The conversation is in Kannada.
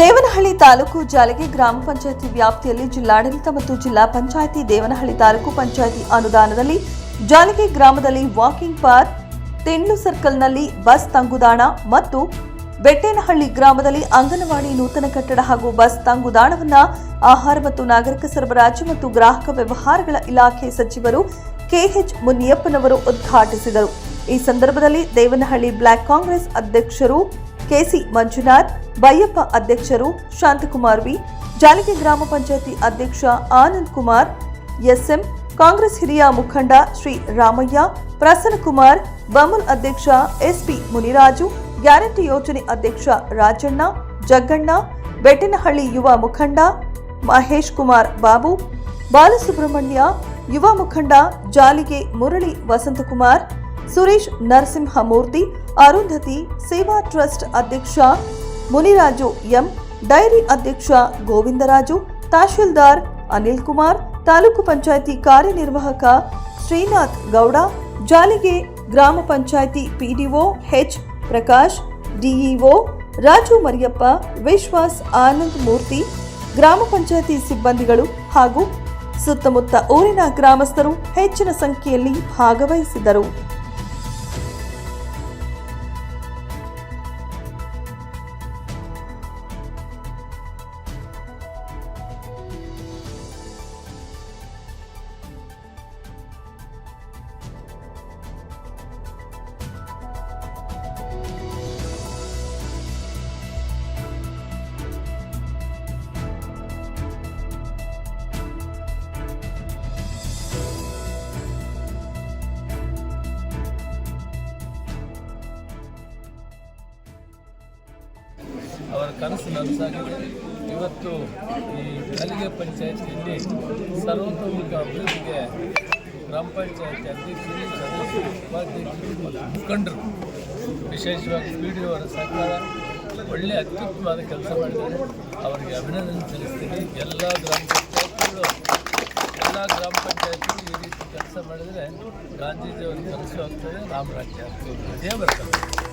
ದೇವನಹಳ್ಳಿ ತಾಲೂಕು ಜಾಲಗೆ ಗ್ರಾಮ ಪಂಚಾಯಿತಿ ವ್ಯಾಪ್ತಿಯಲ್ಲಿ ಜಿಲ್ಲಾಡಳಿತ ಮತ್ತು ಜಿಲ್ಲಾ ಪಂಚಾಯಿತಿ ದೇವನಹಳ್ಳಿ ತಾಲೂಕು ಪಂಚಾಯಿತಿ ಅನುದಾನದಲ್ಲಿ ಜಾಲಗೆ ಗ್ರಾಮದಲ್ಲಿ ವಾಕಿಂಗ್ ಪಾರ್ಕ್ ತೆಣ್ಣು ಸರ್ಕಲ್ನಲ್ಲಿ ಬಸ್ ತಂಗುದಾಣ ಮತ್ತು ಬೆಟ್ಟೇನಹಳ್ಳಿ ಗ್ರಾಮದಲ್ಲಿ ಅಂಗನವಾಡಿ ನೂತನ ಕಟ್ಟಡ ಹಾಗೂ ಬಸ್ ತಂಗುದಾಣವನ್ನು ಆಹಾರ ಮತ್ತು ನಾಗರಿಕ ಸರಬರಾಜು ಮತ್ತು ಗ್ರಾಹಕ ವ್ಯವಹಾರಗಳ ಇಲಾಖೆ ಸಚಿವರು ಕೆಎಚ್ ಮುನಿಯಪ್ಪನವರು ಉದ್ಘಾಟಿಸಿದರು. ಈ ಸಂದರ್ಭದಲ್ಲಿ ದೇವನಹಳ್ಳಿ ಬ್ಲಾಕ್ ಕಾಂಗ್ರೆಸ್ ಅಧ್ಯಕ್ಷರು ಕೆಸಿ ಮಂಜುನಾಥ್, ಬೈಯಪ್ಪ ಅಧ್ಯಕ್ಷರು ಶಾಂತಕುಮಾರ್ ವಿ ಜಾಲಿಗೆ ಗ್ರಾಮ ಪಂಚಾಯತಿ ಅಧ್ಯಕ್ಷ ಆನಂದ್ ಕುಮಾರ್, ಎಸ್ಎಂ, ಕಾಂಗ್ರೆಸ್ ಹಿರಿಯ ಮುಖಂಡ ಶ್ರೀ ರಾಮಯ್ಯ ಪ್ರಸನ್ನಕುಮಾರ್ ಬಮುಲ್ ಅಧ್ಯಕ್ಷ ಎಸ್ಪಿ ಮುನಿರಾಜು, ಗ್ಯಾರಂಟಿ ಯೋಜನೆ ಅಧ್ಯಕ್ಷ ರಾಜಣ್ಣ, ಜಗ್ಗಣ್ಣ, ಬೆಟ್ಟನಹಳ್ಳಿ ಯುವ ಮುಖಂಡ ಮಹೇಶ್ ಕುಮಾರ್ ಬಾಬು, ಬಾಲಸುಬ್ರಹ್ಮಣ್ಯ ಯುವ ಮುಖಂಡ ಜಾಲಿಗೆ ಮುರಳಿ ವಸಂತಕುಮಾರ್ ಸುರೇಶ್ ನರಸಿಂಹಮೂರ್ತಿ, ಅರುಂಧತಿ, ಸೇವಾ ಟ್ರಸ್ಟ್ ಅಧ್ಯಕ್ಷ ಮುನಿರಾಜು ಎಂ, ಡೈರಿ ಅಧ್ಯಕ್ಷ ಗೋವಿಂದರಾಜು, ತಹಶೀಲ್ದಾರ್ ಅನಿಲ್ ಕುಮಾರ್, ತಾಲೂಕು ಪಂಚಾಯಿತಿ ಕಾರ್ಯನಿರ್ವಾಹಕ ಶ್ರೀನಾಥ್ ಗೌಡ, ಜಾಲಿಗೆ ಗ್ರಾಮ panchayat PDO H Prakash, DEO Raju Mariyappa, Vishwas Anand Murthy, ಗ್ರಾಮ ಪಂಚಾಯಿತಿ ಸಿಬ್ಬಂದಿಗಳು ಹಾಗೂ ಸುತ್ತಮುತ್ತ ಊರಿನ ಗ್ರಾಮಸ್ಥರು ಹೆಚ್ಚಿನ ಸಂಖ್ಯೆಯಲ್ಲಿ ಭಾಗವಹಿಸಿದರು. ಅವರ ಕನಸು ನನಸಾಗಿದೆ ಇವತ್ತು ಈ ಕಲಿಗೆ ಪಂಚಾಯತಿಯಲ್ಲಿ ಸರ್ವತೋಮುಖ ಅಭಿವೃದ್ಧಿಗೆ ಗ್ರಾಮ ಪಂಚಾಯತಿ ಅಧ್ಯಕ್ಷರು ಉಪಾಧ್ಯಕ್ಷರು ಮುಖಂಡರು, ವಿಶೇಷವಾಗಿ ಪಿ ಡಿ ಅವರ ಸರ್ಕಾರ ಒಳ್ಳೆಯ ಅತ್ಯುತ್ತಮವಾದ ಕೆಲಸ ಮಾಡಿದ್ದಾರೆ. ಅವರಿಗೆ ಅಭಿನಂದನೆ ಸಲ್ಲಿಸ್ತೀನಿ. ಎಲ್ಲ ಗ್ರಾಮ ಪಂಚಾಯತ್ಗಳು, ಎಲ್ಲ ಗ್ರಾಮ ಪಂಚಾಯತ್ಗಳು ಈ ರೀತಿ ಕೆಲಸ ಮಾಡಿದರೆ ಗಾಂಧೀಜಿಯವರ ಕನಸು ಆಗ್ತದೆ, ರಾಮರಾಜ್ಯ ಆಗ್ತದೆ. ಅದೇ ಬರ್ತದೆ